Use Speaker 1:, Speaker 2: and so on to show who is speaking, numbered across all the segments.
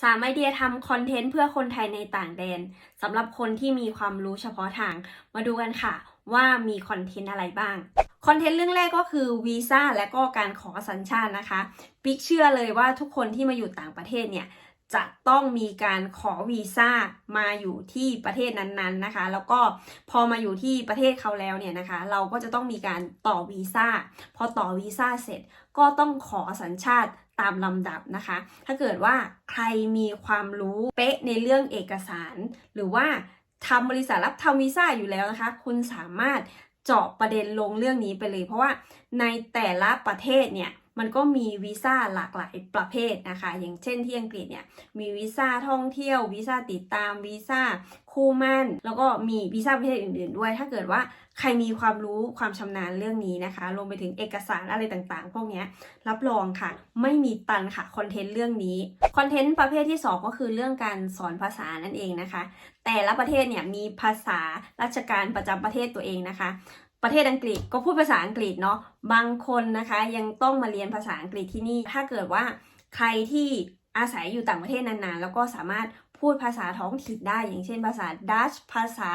Speaker 1: สามไอเดียทำคอนเทนต์เพื่อคนไทยในต่างแดนสำหรับคนที่มีความรู้เฉพาะทาง มาดูกันค่ะว่ามีคอนเทนต์อะไรบ้างคอนเทนต์เรื่องแรกก็คือวีซ่าและก็การขอสัญชาตินะคะปิ๊กเชื่อเลยว่าทุกคนที่มาอยู่ต่างประเทศเนี่ย จะต้องมีการขอวีซ่ามาอยู่ที่ประเทศนั้นๆนะคะ แล้วก็พอมาอยู่ที่ประเทศเขาแล้วเนี่ยนะคะ เราก็จะต้องมีการต่อวีซ่า พอต่อวีซ่าเสร็จก็ต้องขอสัญชาติตามลำดับนะคะ ถ้าเกิดว่าใครมีความรู้เป๊ะในเรื่องเอกสาร หรือว่าทำบริษัทรับทำวีซ่าอยู่แล้วนะคะ คุณสามารถเจาะประเด็นลงเรื่องนี้ไปเลย เพราะว่าในแต่ละประเทศเนี่ย มันก็มีวีซ่าหลากหลายประเภทนะคะ อย่างเช่นที่อังกฤษเนี่ยมีวีซ่าท่องเที่ยววีซ่าติดตามวีซ่าคู่มั่น แล้วก็มีวีซ่าประเทศอื่น ๆ ด้วย ถ้าเกิดว่าใครมีความรู้ความชำนาญเรื่องนี้นะคะรวมไปถึงเอกสารอะไรต่างๆ พวกนี้รับรองค่ะ ไม่มีตันค่ะคอนเทนต์เรื่องนี้คอนเทนต์ประเภทที่ 2 ก็คือเรื่องการสอนภาษานั่นเองนะคะ แต่ละประเทศเนี่ยมีภาษาราชการประจำประเทศตัวเองนะคะ ประเทศอังกฤษก็พูดภาษาอังกฤษเนาะบางคนนะคะยังต้องมาเรียนภาษาอังกฤษที่นี่ ถ้าเกิดว่าใครที่อาศัยอยู่ต่างประเทศนานๆ แล้วก็สามารถ พูดภาษาท้องถิ่นได้ อย่างเช่นภาษาดัชภาษา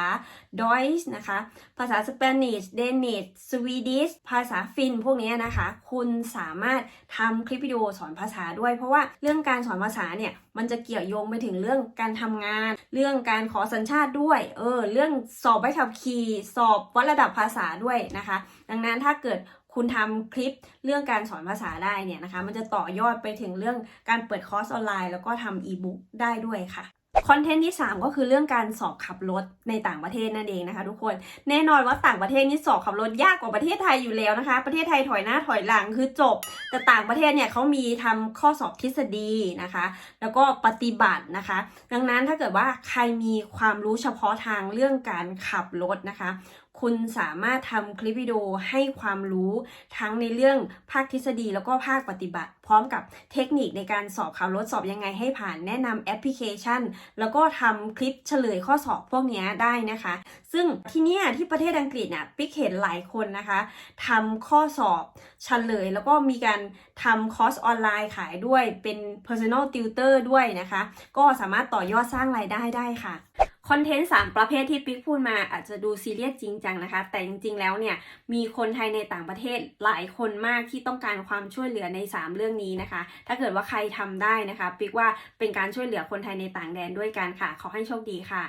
Speaker 1: ดอยส์นะคะ ภาษาสเปนิชเดนิชสวีดิชภาษาฟินพวกนี้นะคะ คุณสามารถทำคลิปวิดีโอสอนภาษาด้วย เพราะว่าเรื่องการสอนภาษาเนี่ยมันจะเกี่ยวโยงไปถึงเรื่องการทำงาน เรื่องการขอสัญชาติด้วย เออ เรื่องสอบใบขับขี่ สอบวัดระดับภาษาด้วยนะคะ ดังนั้นถ้าเกิด คุณทำคลิปเรื่องการสอนภาษาได้เนี่ยนะคะ มันจะต่อยอดไปถึงเรื่องการเปิดคอร์สออนไลน์ แล้วก็ทำอีบุ๊กได้ด้วยค่ะคอนเทนต์ที่ 3 ก็คือเรื่องการสอบขับรถในต่างประเทศนั่นเองนะคะ ทุกคนแน่นอนว่าต่างประเทศนี่สอบขับรถยากกว่าประเทศไทยอยู่แล้วนะคะ ประเทศไทยถอยหน้าถอยหลังคือจบ แต่ต่างประเทศเนี่ยเขามีทำข้อสอบทฤษฎีนะคะ แล้วก็ปฏิบัตินะคะ ดังนั้นถ้าเกิดว่าใครมีความรู้เฉพาะทางเรื่องการขับรถนะคะ คุณสามารถทำคลิปวิดีโอให้ความรู้ทั้งในเรื่องภาคทฤษฎีแล้วก็ภาคปฏิบัติ พร้อมกับเทคนิคในการสอบขับรถสอบยังไงให้ผ่านแนะนำแอปพลิเคชัน แล้วก็ทำคลิปเฉลยข้อสอบพวกนี้ได้นะคะ ซึ่งที่นี่ที่ประเทศอังกฤษเนี่ยปิ๊กเห็นหลายคนนะคะทำข้อสอบเฉลย แล้วก็มีการทำคอร์สออนไลน์ขายด้วยเป็น personal tutor ด้วยนะคะ ก็สามารถต่อยอดสร้างรายได้ได้ค่ะ คอนเทนต์3ประเภทที่ปิ๊กพูดมาอาจจะดูซีเรียสจริงจังนะคะ แต่จริงๆแล้วเนี่ยมีคนไทยในต่างประเทศหลายคนมากที่ต้องการความช่วยเหลือใน 3 เรื่องนี้นะคะ ถ้าเกิดว่าใครทำได้นะคะปิ๊กว่าเป็นการช่วยเหลือคนไทยในต่างแดนด้วยกันค่ะ ขอให้โชคดีค่ะ